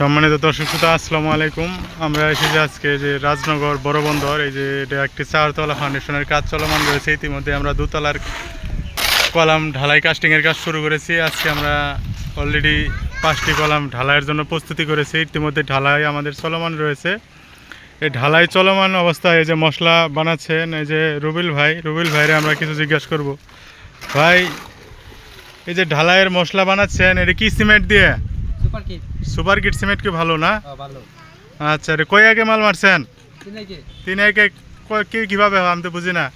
সম্মানিত দর্শক শ্রোতা, আসসালামু আলাইকুম। আমরা এসেছি আজকে যে রাজনগর বড় বন্দর, এই যে এটা একটি চারতলা ফাউন্ডেশনের কাজ চলমান রয়েছে। ইতিমধ্যে আমরা দুতলার কলাম ঢালাই কাস্টিংয়ের কাজ শুরু করেছি। আজকে আমরা অলরেডি পাঁচটি কলাম ঢালাইয়ের জন্য প্রস্তুতি করেছি। ইতিমধ্যে ঢালাই আমাদের চলমান রয়েছে। এই ঢালাই চলমান অবস্থায় এই যে মশলা বানাচ্ছেন এই যে রুবিল ভাই, রুবিল ভাইরে আমরা কিছু জিজ্ঞাসা করব। ভাই, এই যে ঢালাইয়ের মশলা বানাচ্ছেন, এটা কি সিমেন্ট দিয়ে? Super kit? Super kit cement কি ভালো না? ভালো। আচ্ছা রে কই আগে মাল মারছেন? তিনকে তিন একে ক- কি কীভাবে আমি তো বুঝি না।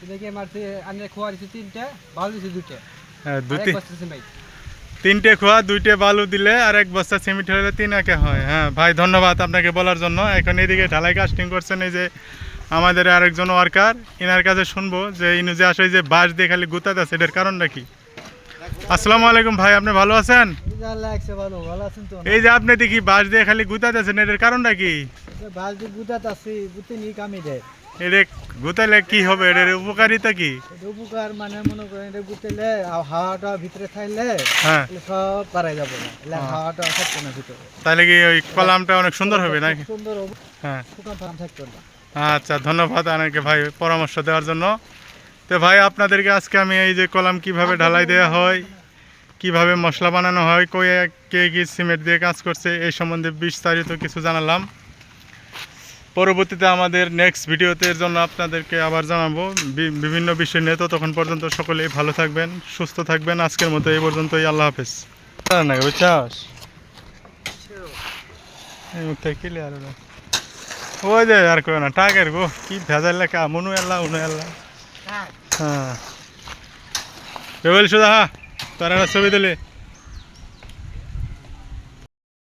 তিনকে মারতে আনে খোয়া দিছে তিনটা ভালো দিছে দুইটা। হ্যাঁ, এক তিন- সিমেন্ট। তিনটে খোয়া দুইটে বালু দিলে আর এক বস্তা সিমেন্ট হলে তিন একে হয়। হ্যাঁ ভাই ধন্যবাদ আপনাকে বলার জন্য। এখন এদিকে ঢালাই কাস্টিং করছেন এই যে আমাদের আরেকজন ওয়ার্কার ইনার কাছে শুনব যে ইনু যে আসলে যে বাঁশ দিয়ে খালি গুতাতে আছে এটার কারণটা কি? আসসালামু আলাইকুম ভাই আপনি ভালো আছেন? এই যে আপনি দেখি বাঁশ দিয়ে খালি গুতাতে আছেন এটার কারণটা কি? বাস দিয়ে গুদাত গুতে নি কামি দেয়। এটা গুতালে কি হবে? এটার উপকারিতা কি? উপকার মানে মনে করেন এটা গুতেলে হাওয়াটা ভিতরে থাকলে হ্যাঁ। সব পারাই যাবে না। হ্যাঁ। হাওয়াটা থাকবে না ভিতরে। তাহলে কি ওই কলামটা অনেক সুন্দর হবে নাকি? সুন্দর হবে। হ্যাঁ। শুকান ফান না। আচ্ছা ধন্যবাদ আপনাকে ভাই পরামর্শ দেওয়ার জন্য। তো ভাই আপনাদেরকে আজকে আমি এই যে কলাম কীভাবে ঢালাই দেওয়া হয় কীভাবে মশলা বানানো হয় কই কে কি সিমেন্ট দিয়ে কাজ করছে এই সম্বন্ধে বিস্তারিত কিছু জানালাম। পরবর্তীতে আমাদের নেক্সট ভিডিওতে এর জন্য আপনাদেরকে আবার জানাব। বি- বিভিন্ন বিষয় নিয়ে তো তখন পর্যন্ত সকলেই ভালো থাকবেন সুস্থ থাকবেন। আজকের মতো এই পর্যন্তই আল্লাহ হাফেজ। না বুঝছাস? ওই যে আর কেউ না টাকের গো কি ভেজাল লেখা মনু আল্লাহ উনু আল্লাহ হ্যাঁ বেবল সুদা হ্যাঁ তোরা ছবি দিলে